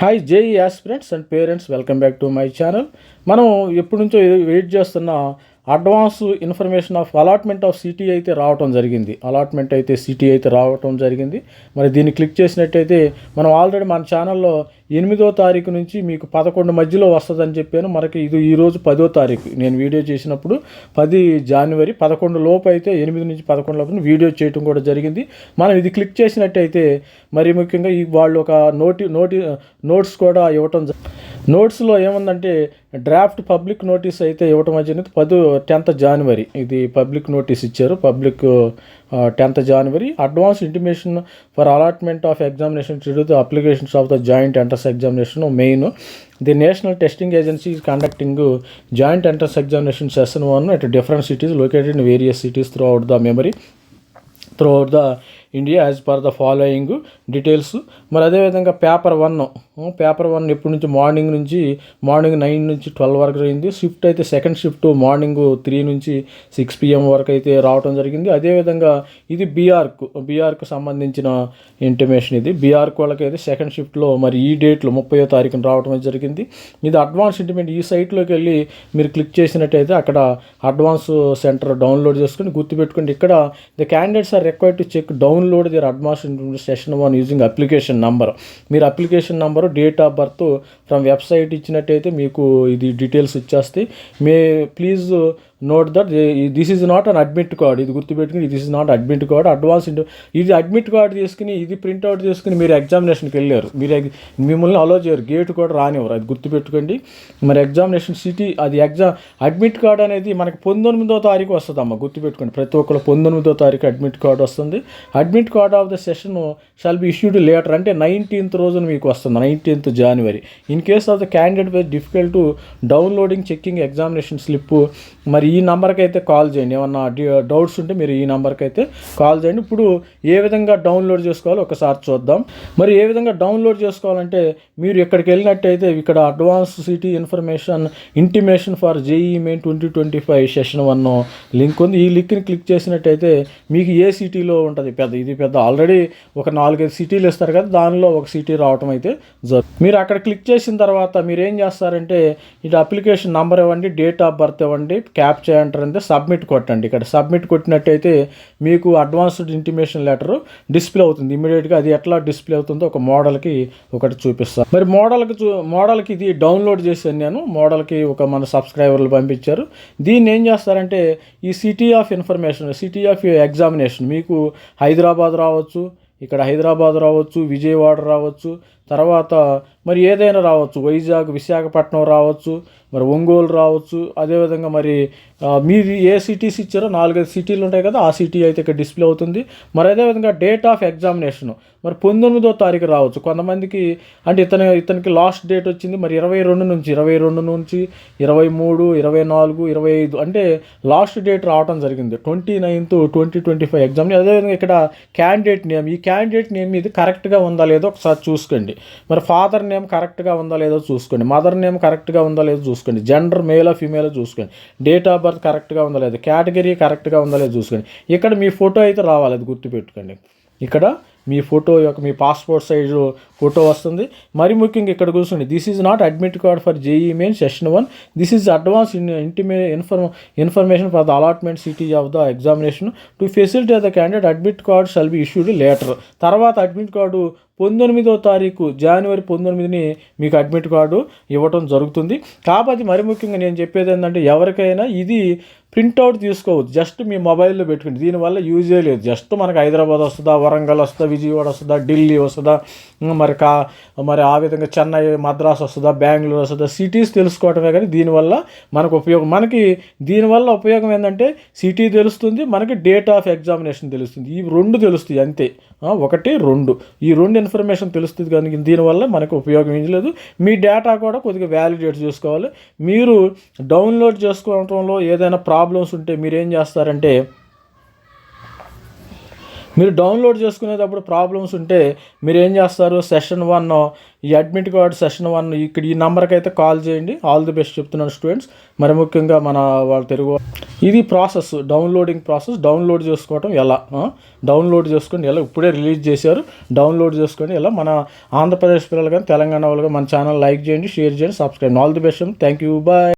Hi JEE aspirants and parents welcome back to my channel మనం ఎప్పటి నుంచో wait చేస్తున్న advance information of allotment of city అయితే రావటం జరిగింది. అలాట్మెంట్ అయితే సిటీ అయితే రావటం జరిగింది. మరి దీన్ని క్లిక్ చేసినట్టయితే మనం ఆల్రెడీ మన ఛానల్లో ఎనిమిదో తారీఖు నుంచి మీకు పదకొండు మధ్యలో వస్తుందని చెప్పాను. మనకి ఇది ఈరోజు పదో తారీఖు. నేను వీడియో చేసినప్పుడు పది జనవరి పదకొండు లోపు అయితే ఎనిమిది నుంచి పదకొండు లోపు వీడియో చేయటం కూడా జరిగింది. మనం ఇది క్లిక్ చేసినట్టయితే మరి ముఖ్యంగా ఈ వాళ్ళు ఒక నోటి నోటి నోట్స్ కూడా ఇవ్వటం నోట్స్లో ఏముందంటే డ్రాఫ్ట్ పబ్లిక్ నోటీస్ అయితే ఇవ్వటం జరిగింది. పది టెన్త్ జనవరి. ఇది పబ్లిక్ నోటీస్ ఇచ్చారు. Public tenth January. Advance intimation for allotment of examination to the applications of the joint entrance examination main. The National Testing Agency is conducting joint entrance examination session one. At different cities located in various cities throughout the memory throughout the India as per the following details మరి అదేవిధంగా paper one paper one ఎప్పటి నుంచి morning నుంచి morning nine నుంచి twelve వరకు అయింది shift అయితే second shift morning three నుంచి సిక్స్ పిఎం వరకు అయితే రావడం జరిగింది. అదేవిధంగా ఇది బీఆర్కు బీఆర్కు సంబంధించిన ఇంటిమేషన్ ఇది. బీఆర్కు వాళ్ళకి అయితే సెకండ్ షిఫ్ట్లో మరి ఈ డేట్లో ముప్పయో తారీఖున రావడం జరిగింది. ఇది అడ్వాన్స్ ఇంటిమేట్ ఈ సైట్లోకి వెళ్ళి మీరు క్లిక్ చేసినట్టయితే అక్కడ అడ్వాన్స్ సెంటర్ డౌన్లోడ్ చేసుకుని గుర్తుపెట్టుకోండి. ఇక్కడ the candidates are required to check download their advance session one using application number మీరు application number date of birth from website ఇచ్చినట్టయితే మీకు ఇది డీటెయిల్స్ ఇచ్చేస్తే may please note that this is not an admit card ఇది గుర్తుపెట్టుకుని this is not admit card advance into ఇది admit card తీసుకుని ఇది ప్రింట్అవుట్ తీసుకుని మీరు ఎగ్జామినేషన్కి వెళ్ళారు. మీరు మిమ్మల్ని అలో చేయరు. గేట్ కూడా రానివ్వరు. అది గుర్తుపెట్టుకోండి. మరి ఎగ్జామినేషన్ సిటీ అది ఎగ్జామ్ అడ్మిట్ కార్డ్ అనేది మనకి పంతొమ్మిదో తారీఖు వస్తుంది అమ్మ గుర్తుపెట్టుకోండి. ప్రతి ఒక్కరు పంతొమ్మిదో తారీఖు అడ్మిట్ కార్డ్ వస్తుంది. Admit card of the session shall be issued later అంటే నైన్టీన్త్ రోజున మీకు వస్తుంది. Nineteenth January in case of the candidate very difficult downloading checking examination slip మరి ఈ నెంబర్కి అయితే కాల్ చేయండి. ఏమన్నా డౌట్స్ ఉంటే మీరు ఈ నెంబర్కి అయితే కాల్ చేయండి. ఇప్పుడు ఏ విధంగా డౌన్లోడ్ చేసుకోవాలో ఒకసారి చూద్దాం. మరి ఏ విధంగా డౌన్లోడ్ చేసుకోవాలంటే మీరు ఇక్కడికి వెళ్ళినట్టయితే ఇక్కడ advance city information intimation for JEE main twenty twenty five session one link ఉంది. ఈ లింక్ని క్లిక్ చేసినట్టయితే మీకు ఏ సిటీలో ఉంటుంది? పెద్ద ఇది పెద్ద ఆల్రెడీ ఒక నాలుగైదు సిటీలు ఇస్తారు కదా దానిలో ఒక సిటీ రావటం అయితే జరుగుతుంది మీరు అక్కడ క్లిక్ చేసిన తర్వాత మీరు ఏం చేస్తారంటే ఇటు అప్లికేషన్ నంబర్ ఇవ్వండి డేట్ ఆఫ్ బర్త్ ఇవ్వండి క్యాప్ చేయంటారు అంటే సబ్మిట్ కొట్టండి. ఇక్కడ సబ్మిట్ కొట్టినట్టయితే మీకు అడ్వాన్స్డ్ ఇంటిమేషన్ లెటర్ డిస్ప్లే అవుతుంది. ఇమీడియట్గా అది ఎట్లా డిస్ప్లే అవుతుందో ఒక మోడల్కి ఒకటి చూపిస్తాను మరి మోడల్కి చూ మోడల్కి ఇది డౌన్లోడ్ చేశాను నేను. మోడల్కి ఒక మన సబ్స్క్రైబర్లు పంపించారు. దీన్ని ఏం చేస్తారంటే ఈ city of information city of examination మీకు హైదరాబాద్ రావచ్చు ఇక్కడ హైదరాబాద్ రావచ్చు విజయవాడ రావచ్చు తర్వాత మరి ఏదైనా రావచ్చు వైజాగ్ విశాఖపట్నం రావచ్చు మరి ఒంగోలు రావచ్చు. అదేవిధంగా మరి మీది ఏ సిటీస్ ఇచ్చారో నాలుగైదు సిటీలు ఉంటాయి కదా ఆ సిటీ అయితే ఇక్కడ డిస్ప్లే అవుతుంది. మరి అదేవిధంగా డేట్ ఆఫ్ ఎగ్జామినేషన్ మరి పంతొమ్మిదో తారీఖు రావచ్చు. కొంతమందికి అంటే ఇతని ఇతనికి లాస్ట్ డేట్ వచ్చింది మరి ఇరవై రెండు నుంచి ఇరవై రెండు నుంచి ఇరవై మూడు ఇరవై నాలుగు ఇరవై ఐదు అంటే లాస్ట్ డేట్ రావడం జరిగింది. Twenty ninth twenty twenty five exam. అదేవిధంగా ఇక్కడ క్యాండిడేట్ నేమ్ ఈ క్యాండిడేట్ నేమ్ ఇది కరెక్ట్గా ఉందా లేదో ఒకసారి చూసుకోండి. మరి ఫాదర్ నేమ్ కరెక్ట్గా ఉందా లేదో చూసుకోండి. మదర్ నేమ్ కరెక్ట్గా ఉందా లేదో చూసుకోండి. జెండర్ మేలో ఫీమేలో చూసుకోండి. డేట్ ఆఫ్ బర్త్ కరెక్ట్గా ఉందా లేదో? కేటగిరీ కరెక్ట్గా ఉందా లేదో చూసుకోండి. ఇక్కడ మీ ఫోటో అయితే రావాలి అది గుర్తుపెట్టుకోండి. ఇక్కడ మీ ఫోటో యొక్క మీ పాస్పోర్ట్ సైజు ఫోటో వస్తుంది. మరి ముఖ్యంగా ఇక్కడ కూర్చోండి this is not admit card for JEE main session one this is advance in ఇంటిమే inform information for the allotment city of the examination to facility the candidate admit card shall be issued later తర్వాత admit card పంతొమ్మిదో తారీఖు జనవరి పంతొమ్మిదిని మీకు admit card ఇవ్వటం జరుగుతుంది. కాబట్టి మరి ముఖ్యంగా నేను చెప్పేది ఏంటంటే ఎవరికైనా ఇది ప్రింట్అవుట్ తీసుకోవద్దు. జస్ట్ మీ మొబైల్లో పెట్టుకుంటే దీనివల్ల యూజే లేదు జస్ట్ మనకు హైదరాబాద్ వస్తుందా వరంగల్ వస్తుందా విజయవాడ వస్తుందా ఢిల్లీ వస్తుందా మరి కా మరి ఆ విధంగా చెన్నై మద్రాస్ వస్తుందా బెంగళూరు వస్తుందా సిటీస్ తెలుసుకోవటమే కానీ దీనివల్ల మనకు ఉపయోగం మనకి దీనివల్ల ఉపయోగం ఏంటంటే సిటీ తెలుస్తుంది మనకి డేట్ ఆఫ్ ఎగ్జామినేషన్ తెలుస్తుంది. ఈ రెండు తెలుస్తాయి అంతే. ఒకటి రెండు. ఈ రెండు ఇన్ఫర్మేషన్ తెలుస్తుంది కానీ దీనివల్ల మనకు ఉపయోగం ఏం లేదు. మీ డేటా కూడా కొద్దిగా వ్యాలిడేట్ చేసుకోవాలి. మీరు డౌన్లోడ్ చేసుకోవడంలో ఏదైనా ప్రాబ్లమ్స్ ఉంటే మీరు ఏం చేస్తారంటే మీరు డౌన్లోడ్ చేసుకునేటప్పుడు ప్రాబ్లమ్స్ ఉంటే మీరు ఏం చేస్తారు? సెషన్ వన్ ఈ అడ్మిట్ కార్డ్ సెషన్ వన్ ఇక్కడ ఈ నెంబర్కి అయితే కాల్ చేయండి. ఆల్ ది బెస్ట్ చెప్తున్నాను స్టూడెంట్స్ మరి ముఖ్యంగా మన వాళ్ళ తెలుగు ఇది ప్రాసెస్ డౌన్లోడింగ్ ప్రాసెస్ డౌన్లోడ్ చేసుకోవటం ఎలా? డౌన్లోడ్ చేసుకోండి ఎలా? ఇప్పుడే రిలీజ్ చేశారు. డౌన్లోడ్ చేసుకొని ఎలా? మన ఆంధ్రప్రదేశ్ పిల్లలు కానీ తెలంగాణ వాళ్ళు కానీ మన ఛానల్ లైక్ చేయండి షేర్ చేయండి subscribe all the best thank you bye